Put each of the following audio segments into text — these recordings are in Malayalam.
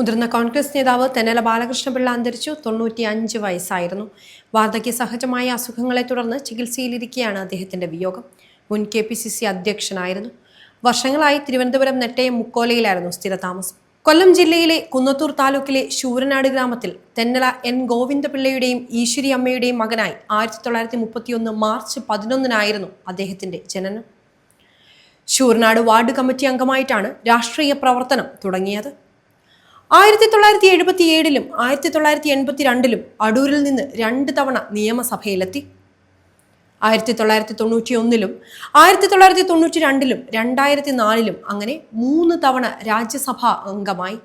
മുതിർന്ന കോൺഗ്രസ് നേതാവ് തെന്നല ബാലകൃഷ്ണപിള്ള അന്തരിച്ചു. തൊണ്ണൂറ്റി അഞ്ച് വയസ്സായിരുന്നു. വാർദ്ധക്യ സഹജമായ അസുഖങ്ങളെ തുടർന്ന് ചികിത്സയിലിരിക്കെയാണ് അദ്ദേഹത്തിന്റെ വിയോഗം. മുൻ കെ പി സി സി അധ്യക്ഷനായിരുന്നു. വർഷങ്ങളായി തിരുവനന്തപുരം നെട്ടയം മുക്കോലയിലായിരുന്നു സ്ഥിരതാമസം. കൊല്ലം ജില്ലയിലെ കുന്നത്തൂർ താലൂക്കിലെ ശൂരനാട് ഗ്രാമത്തിൽ തെന്നല എൻ ഗോവിന്ദപിള്ളയുടെയും ഈശ്വരി അമ്മയുടെയും മകനായി ആയിരത്തി തൊള്ളായിരത്തി മുപ്പത്തിയൊന്ന് മാർച്ച് പതിനൊന്നിനായിരുന്നു അദ്ദേഹത്തിന്റെ ജനനം. ശൂരനാട് വാർഡ് കമ്മിറ്റി അംഗമായിട്ടാണ് രാഷ്ട്രീയ പ്രവർത്തനം തുടങ്ങിയത്. ആയിരത്തി തൊള്ളായിരത്തി എഴുപത്തി ഏഴിലും ആയിരത്തി തൊള്ളായിരത്തി എൺപത്തി രണ്ടിലും അടൂരിൽ നിന്ന് രണ്ട് തവണ നിയമസഭയിലെത്തി. ആയിരത്തി തൊള്ളായിരത്തി തൊണ്ണൂറ്റി ഒന്നിലും ആയിരത്തി തൊള്ളായിരത്തി തൊണ്ണൂറ്റി രണ്ടിലും രണ്ടായിരത്തി നാലിലും അങ്ങനെ മൂന്ന് തവണ രാജ്യസഭാ അംഗമായി.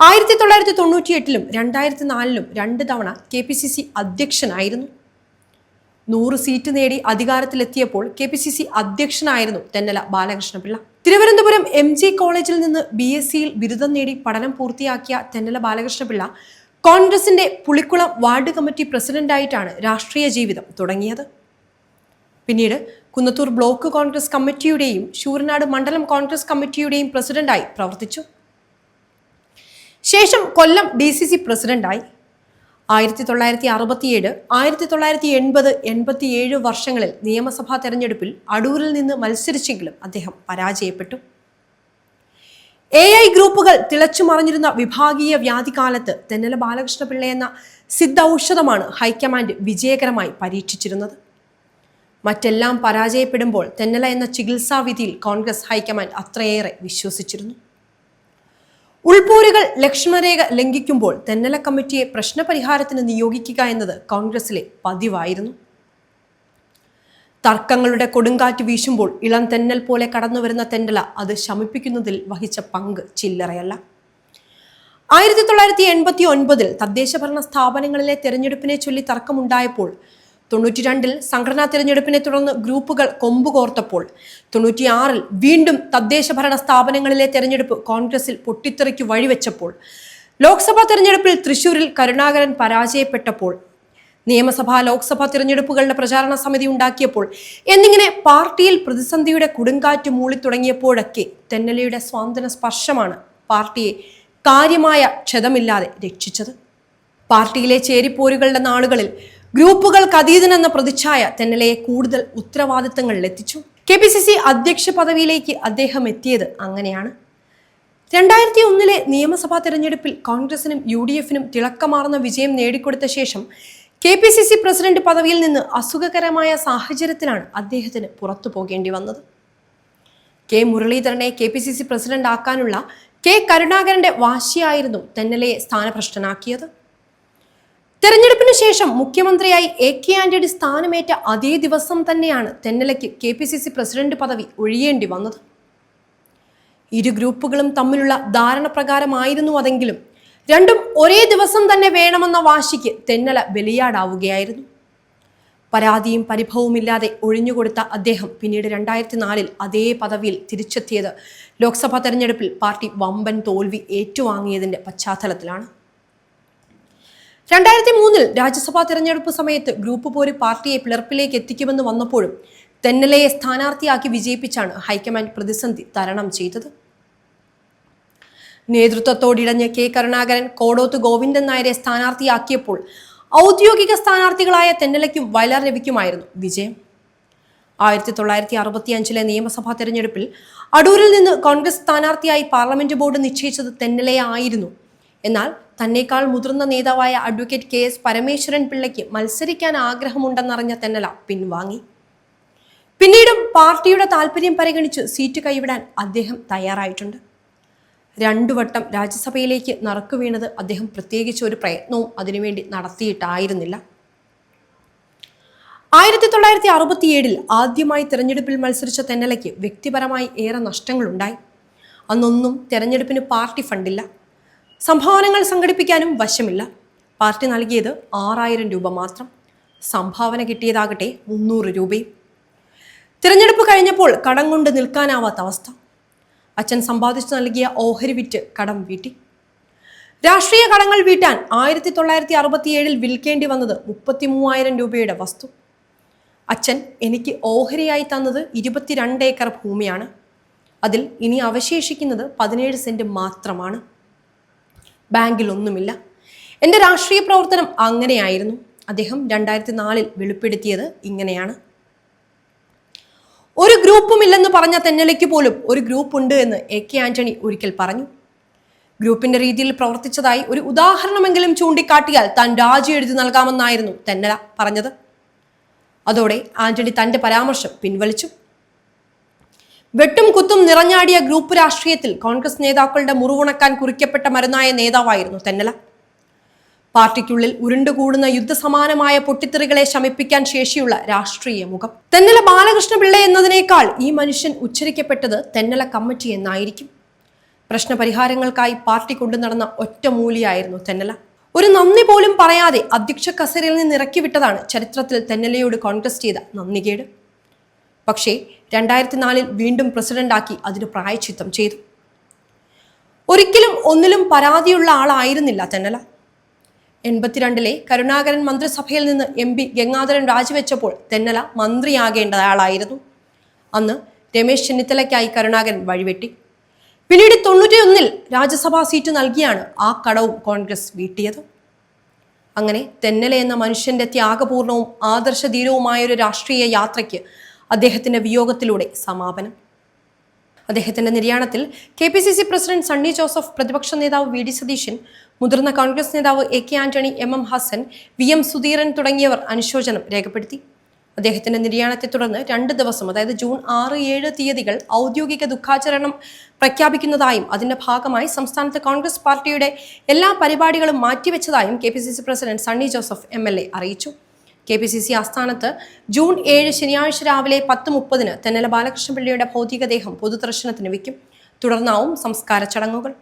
ആയിരത്തി തൊള്ളായിരത്തി തൊണ്ണൂറ്റി എട്ടിലും രണ്ടായിരത്തി നാലിലും രണ്ട് തവണ കെ പി സി സി അധ്യക്ഷനായിരുന്നു. നൂറ് സീറ്റ് നേടി അധികാരത്തിലെത്തിയപ്പോൾ കെ പി സി സി അധ്യക്ഷനായിരുന്നു തെന്നല ബാലകൃഷ്ണപിള്ള. തിരുവനന്തപുരം എം ജി കോളേജിൽ നിന്ന് ബി എസ് സിയിൽ ബിരുദം നേടി പഠനം പൂർത്തിയാക്കിയ തെന്നല ബാലകൃഷ്ണപിള്ള കോൺഗ്രസിന്റെ പുളിക്കുളം വാർഡ് കമ്മിറ്റി പ്രസിഡന്റായിട്ടാണ് രാഷ്ട്രീയ ജീവിതം തുടങ്ങിയത്. പിന്നീട് കുന്നത്തൂർ ബ്ലോക്ക് കോൺഗ്രസ് കമ്മിറ്റിയുടെയും ശൂരനാട് മണ്ഡലം കോൺഗ്രസ് കമ്മിറ്റിയുടെയും പ്രസിഡന്റായി പ്രവർത്തിച്ചു. ശേഷം കൊല്ലം ഡി സി സി പ്രസിഡന്റായി. ആയിരത്തി തൊള്ളായിരത്തി അറുപത്തിയേഴ് ആയിരത്തി തൊള്ളായിരത്തി എൺപത് എൺപത്തിയേഴ് വർഷങ്ങളിൽ നിയമസഭാ തെരഞ്ഞെടുപ്പിൽ അടൂരിൽ നിന്ന് മത്സരിച്ചെങ്കിലും അദ്ദേഹം പരാജയപ്പെട്ടു. എ ഐ ഗ്രൂപ്പുകൾ തിളച്ചു മറിഞ്ഞിരുന്ന വിഭാഗീയ വ്യാധികാലത്ത് തെന്നല ബാലകൃഷ്ണപിള്ള എന്ന സിദ്ധ ഔഷധമാണ് ഹൈക്കമാൻഡ് വിജയകരമായി പരീക്ഷിച്ചിരുന്നത്. മറ്റെല്ലാം പരാജയപ്പെടുമ്പോൾ തെന്നല എന്ന ചികിത്സാവിധിയിൽ കോൺഗ്രസ് ഹൈക്കമാൻഡ് അത്രയേറെ വിശ്വസിച്ചിരുന്നു. ഉൾപോരുകൾ ലക്ഷ്മരേഖ ലംഘിക്കുമ്പോൾ തെന്നല കമ്മിറ്റിയെ പ്രശ്നപരിഹാരത്തിന് നിയോഗിക്കുക എന്നത് കോൺഗ്രസിലെ പതിവായിരുന്നു. തർക്കങ്ങളുടെ കൊടുങ്കാറ്റ് വീശുമ്പോൾ ഇളം തെന്നൽ പോലെ കടന്നുവരുന്ന തെന്നല അത് ശമിപ്പിക്കുന്നതിൽ വഹിച്ച പങ്ക് ചില്ലറയല്ല. ആയിരത്തി തൊള്ളായിരത്തി എൺപത്തി ഒൻപതിൽ തദ്ദേശഭരണ സ്ഥാപനങ്ങളിലെ തെരഞ്ഞെടുപ്പിനെ ചൊല്ലി തർക്കമുണ്ടായപ്പോൾ തൊണ്ണൂറ്റി രണ്ടിൽ സംഘടനാ തിരഞ്ഞെടുപ്പിനെ തുടർന്ന് ഗ്രൂപ്പുകൾ കൊമ്പുകോർത്തപ്പോൾ തൊണ്ണൂറ്റിയാറിൽ വീണ്ടും തദ്ദേശ ഭരണ സ്ഥാപനങ്ങളിലെ തെരഞ്ഞെടുപ്പ് കോൺഗ്രസിൽ പൊട്ടിത്തെറിക്ക് വഴിവെച്ചപ്പോൾ ലോക്സഭാ തെരഞ്ഞെടുപ്പിൽ തൃശൂരിൽ കരുണാകരൻ പരാജയപ്പെട്ടപ്പോൾ നിയമസഭാ ലോക്സഭാ തിരഞ്ഞെടുപ്പുകളുടെ പ്രചാരണ സമിതി ഉണ്ടാക്കിയപ്പോൾ എന്നിങ്ങനെ പാർട്ടിയിൽ പ്രതിസന്ധിയുടെ കൊടുങ്കാറ്റ് മൂളിത്തുടങ്ങിയപ്പോഴൊക്കെ തെന്നലയുടെ സ്വാന്തന സ്പർശമാണ് പാർട്ടിയെ കാര്യമായ ക്ഷതമില്ലാതെ രക്ഷിച്ചത്. പാർട്ടിയിലെ ചേരിപ്പോരുകളുടെ നാളുകളിൽ ഗ്രൂപ്പുകൾക്ക് അതീതനെന്ന പ്രതിച്ഛായ തെന്നലയെ കൂടുതൽ ഉത്തരവാദിത്തങ്ങളിൽ എത്തിച്ചു കെ പി സി സി അധ്യക്ഷ പദവിയിലേക്ക് അദ്ദേഹം എത്തിയത് അങ്ങനെയാണ്. രണ്ടായിരത്തി ഒന്നിലെ നിയമസഭാ തെരഞ്ഞെടുപ്പിൽ കോൺഗ്രസിനും യു ഡി എഫിനും തിളക്കമാർന്ന വിജയം നേടിക്കൊടുത്ത ശേഷം K P C C president പദവിയിൽ നിന്ന് അസുഖകരമായ സാഹചര്യത്തിലാണ് അദ്ദേഹത്തിന് പുറത്തു പോകേണ്ടി വന്നത്. കെ മുരളീധരനെ K P C C president ആക്കാനുള്ള കെ കരുണാകരന്റെ വാശിയായിരുന്നു തെന്നലയെ സ്ഥാനഭ്രഷ്ടനാക്കിയത്. തെരഞ്ഞെടുപ്പിന് ശേഷം മുഖ്യമന്ത്രിയായി എ കെ ആന്റണി സ്ഥാനമേറ്റ അതേ ദിവസം തന്നെയാണ് തെന്നലയ്ക്ക് K P C C president പദവി ഒഴിയേണ്ടി വന്നത്. ഇരു ഗ്രൂപ്പുകളും തമ്മിലുള്ള ധാരണ പ്രകാരമായിരുന്നു അതെങ്കിലും രണ്ടും ഒരേ ദിവസം തന്നെ വേണമെന്ന വാശിക്ക് തെന്നല ബലിയാടാവുകയായിരുന്നു. പരാതിയും പരിഭവവുമില്ലാതെ ഒഴിഞ്ഞുകൊടുത്ത അദ്ദേഹം പിന്നീട് രണ്ടായിരത്തി നാലിൽ അതേ പദവിയിൽ തിരിച്ചെത്തിയത് ലോക്സഭാ തെരഞ്ഞെടുപ്പിൽ പാർട്ടി വമ്പൻ തോൽവി ഏറ്റുവാങ്ങിയതിന്റെ പശ്ചാത്തലത്തിലാണ്. രണ്ടായിരത്തി മൂന്നിൽ രാജ്യസഭാ തെരഞ്ഞെടുപ്പ് സമയത്ത് ഗ്രൂപ്പ് പോര് പാർട്ടിയെ പിളർപ്പിലേക്ക് എത്തിക്കുമെന്ന് വന്നപ്പോഴും തെന്നലയെ സ്ഥാനാർത്ഥിയാക്കി വിജയിപ്പിച്ചാണ് ഹൈക്കമാൻഡ് പ്രതിസന്ധി തരണം ചെയ്തത്. നേതൃത്വത്തോടിടഞ്ഞ് കെ കരുണാകരൻ കോടോത്ത് ഗോവിന്ദൻ നായരെ സ്ഥാനാർത്ഥിയാക്കിയപ്പോൾ ഔദ്യോഗിക സ്ഥാനാർത്ഥികളായ തെന്നലയ്ക്കും വയലാർ രവിക്കുമായിരുന്നു വിജയം. ആയിരത്തി തൊള്ളായിരത്തി അറുപത്തി അഞ്ചിലെ നിയമസഭാ തെരഞ്ഞെടുപ്പിൽ അടൂരിൽ നിന്ന് കോൺഗ്രസ് സ്ഥാനാർത്ഥിയായി പാർലമെന്റ് ബോർഡ് നിശ്ചയിച്ചത് തെന്നലയെ ആയിരുന്നു. എന്നാൽ തന്നേക്കാൾ മുതിർന്ന നേതാവായ അഡ്വക്കേറ്റ് കെ എസ് പരമേശ്വരൻ പിള്ളയ്ക്ക് മത്സരിക്കാൻ ആഗ്രഹമുണ്ടെന്നറിഞ്ഞ തെന്നല പിൻവാങ്ങി. പിന്നീടും പാർട്ടിയുടെ താല്പര്യം പരിഗണിച്ച് സീറ്റ് കൈവിടാൻ അദ്ദേഹം തയ്യാറായിട്ടുണ്ട്. രണ്ടു വട്ടം രാജ്യസഭയിലേക്ക് നറുക്കു വീണത് അദ്ദേഹം പ്രത്യേകിച്ച് ഒരു പ്രയത്നവും അതിനുവേണ്ടി നടത്തിയിട്ടായിരുന്നില്ല. ആയിരത്തി തൊള്ളായിരത്തി അറുപത്തിയേഴിൽ ആദ്യമായി തിരഞ്ഞെടുപ്പിൽ മത്സരിച്ച തെന്നലയ്ക്ക് വ്യക്തിപരമായി ഏറെ നഷ്ടങ്ങളുണ്ടായി. അന്നൊന്നും തെരഞ്ഞെടുപ്പിന് പാർട്ടി ഫണ്ടില്ല. സംഭാവനകൾ സംഘടിപ്പിക്കാനും വശമില്ല. പാർട്ടി നൽകിയത് ആറായിരം രൂപ മാത്രം. സംഭാവന കിട്ടിയതാകട്ടെ മുന്നൂറ് രൂപയും. തിരഞ്ഞെടുപ്പ് കഴിഞ്ഞപ്പോൾ കടം കൊണ്ട് നിൽക്കാനാവാത്ത അവസ്ഥ. അച്ഛൻ സമ്പാദിച്ചു നൽകിയ ഓഹരി വിറ്റ് കടം വീട്ടി. രാഷ്ട്രീയ കടങ്ങൾ വീട്ടാൻ ആയിരത്തി തൊള്ളായിരത്തി അറുപത്തിയേഴിൽ വിൽക്കേണ്ടി വന്നത് മുപ്പത്തി മൂവായിരം രൂപയുടെ വസ്തു. അച്ഛൻ എനിക്ക് ഓഹരിയായി തന്നത് ഇരുപത്തിരണ്ട് ഏക്കർ ഭൂമിയാണ്. അതിൽ ഇനി അവശേഷിക്കുന്നത് പതിനേഴ് സെന്റ് മാത്രമാണ്. ബാങ്കിലൊന്നുമില്ല. എന്റെ രാഷ്ട്രീയ പ്രവർത്തനം അങ്ങനെയായിരുന്നു. അദ്ദേഹം രണ്ടായിരത്തി നാലിൽ വെളിപ്പെടുത്തിയത് ഇങ്ങനെയാണ്. ഒരു ഗ്രൂപ്പും ഇല്ലെന്ന് പറഞ്ഞ തെന്നലയ്ക്ക് പോലും ഒരു ഗ്രൂപ്പ് ഉണ്ട് എന്ന് എ കെ ആന്റണി ഒരിക്കൽ പറഞ്ഞു. ഗ്രൂപ്പിന്റെ രീതിയിൽ പ്രവർത്തിച്ചതായി ഒരു ഉദാഹരണമെങ്കിലും ചൂണ്ടിക്കാട്ടിയാൽ താൻ രാജി എഴുതി നൽകാമെന്നായിരുന്നു തെന്നല പറഞ്ഞത്. അതോടെ ആന്റണി തന്റെ പരാമർശം പിൻവലിച്ചു. വെട്ടും കുത്തും നിറഞ്ഞാടിയ ഗ്രൂപ്പ് രാഷ്ട്രീയത്തിൽ കോൺഗ്രസ് നേതാക്കളുടെ മുറിവുണക്കാൻ കുറിക്കപ്പെട്ട മരുന്നായ നേതാവായിരുന്നു തെന്നല. പാർട്ടിക്കുള്ളിൽ ഉരുണ്ടുകൂടുന്ന യുദ്ധസമാനമായ പൊട്ടിത്തെറികളെ ശമിപ്പിക്കാൻ ശേഷിയുള്ള രാഷ്ട്രീയ മുഖം. തെന്നല ബാലകൃഷ്ണപിള്ള എന്നതിനേക്കാൾ ഈ മനുഷ്യൻ ഉച്ചരിക്കപ്പെട്ടത് തെന്നല കമ്മിറ്റി എന്നായിരിക്കും. പ്രശ്നപരിഹാരങ്ങൾക്കായി പാർട്ടി കൊണ്ടു നടന്ന ഒറ്റമൂലിയായിരുന്നു തെന്നല. ഒരു നന്ദി പോലും പറയാതെ അധ്യക്ഷ കസേരയിൽ നിന്ന് ഇറക്കിവിട്ടതാണ് ചരിത്രത്തിൽ തെന്നലയോട് കോൺഗ്രസ് ചെയ്ത നന്ദികേട്. പക്ഷേ രണ്ടായിരത്തി നാലിൽ വീണ്ടും പ്രസിഡന്റാക്കി അതിന് പ്രായച്ചിത്തം ചെയ്തു. ഒരിക്കലും ഒന്നിലും പരാതിയുള്ള ആളായിരുന്നില്ല തെന്നല. എൺപത്തിരണ്ടിലെ കരുണാകരൻ മന്ത്രിസഭയിൽ നിന്ന് എം പി ഗംഗാധരൻ രാജിവെച്ചപ്പോൾ തെന്നല മന്ത്രിയാകേണ്ട ആളായിരുന്നു അന്ന് രമേശ് ചെന്നിത്തലയ്ക്കായി കരുണാകരൻ വഴിവെട്ടി. പിന്നീട് തൊണ്ണൂറ്റിയൊന്നിൽ രാജ്യസഭാ സീറ്റ് നൽകിയാണ് ആ കടവും കോൺഗ്രസ് വീട്ടിയത്. അങ്ങനെ തെന്നല എന്ന മനുഷ്യന്റെ ത്യാഗപൂർണവും ആദർശധീരവുമായ ഒരു രാഷ്ട്രീയ യാത്രയ്ക്ക് അദ്ദേഹത്തിന്റെ വിയോഗത്തിലൂടെ സമാപനം. അദ്ദേഹത്തിന്റെ നിര്യാണത്തിൽ K P C C president Sunny Joseph പ്രതിപക്ഷ നേതാവ് വി ഡി സതീശൻ മുതിർന്ന കോൺഗ്രസ് നേതാവ് A K Antony M M Hassan V M Sudheeran തുടങ്ങിയവർ അനുശോചനം രേഖപ്പെടുത്തി. അദ്ദേഹത്തിന്റെ നിര്യാണത്തെ തുടർന്ന് രണ്ട് ദിവസം അതായത് ജൂൺ ആറ് ഏഴ് തീയതികൾ ഔദ്യോഗിക ദുഃഖാചരണം പ്രഖ്യാപിക്കുന്നതായും അതിന്റെ ഭാഗമായി സംസ്ഥാനത്ത് കോൺഗ്രസ് പാർട്ടിയുടെ എല്ലാ പരിപാടികളും മാറ്റിവെച്ചതായും കെ പ്രസിഡന്റ് സണ്ണി ജോസഫ് എ അറിയിച്ചു. കെ പി സി സി ആസ്ഥാനത്ത് ജൂൺ ഏഴ് ശനിയാഴ്ച രാവിലെ പത്ത് മുപ്പതിന് തെന്നല ബാലകൃഷ്ണപിള്ളയുടെ ഭൗതികദേഹം പൊതുദർശനത്തിന് വയ്ക്കും തുടർന്നാവും സംസ്കാര ചടങ്ങുകൾ.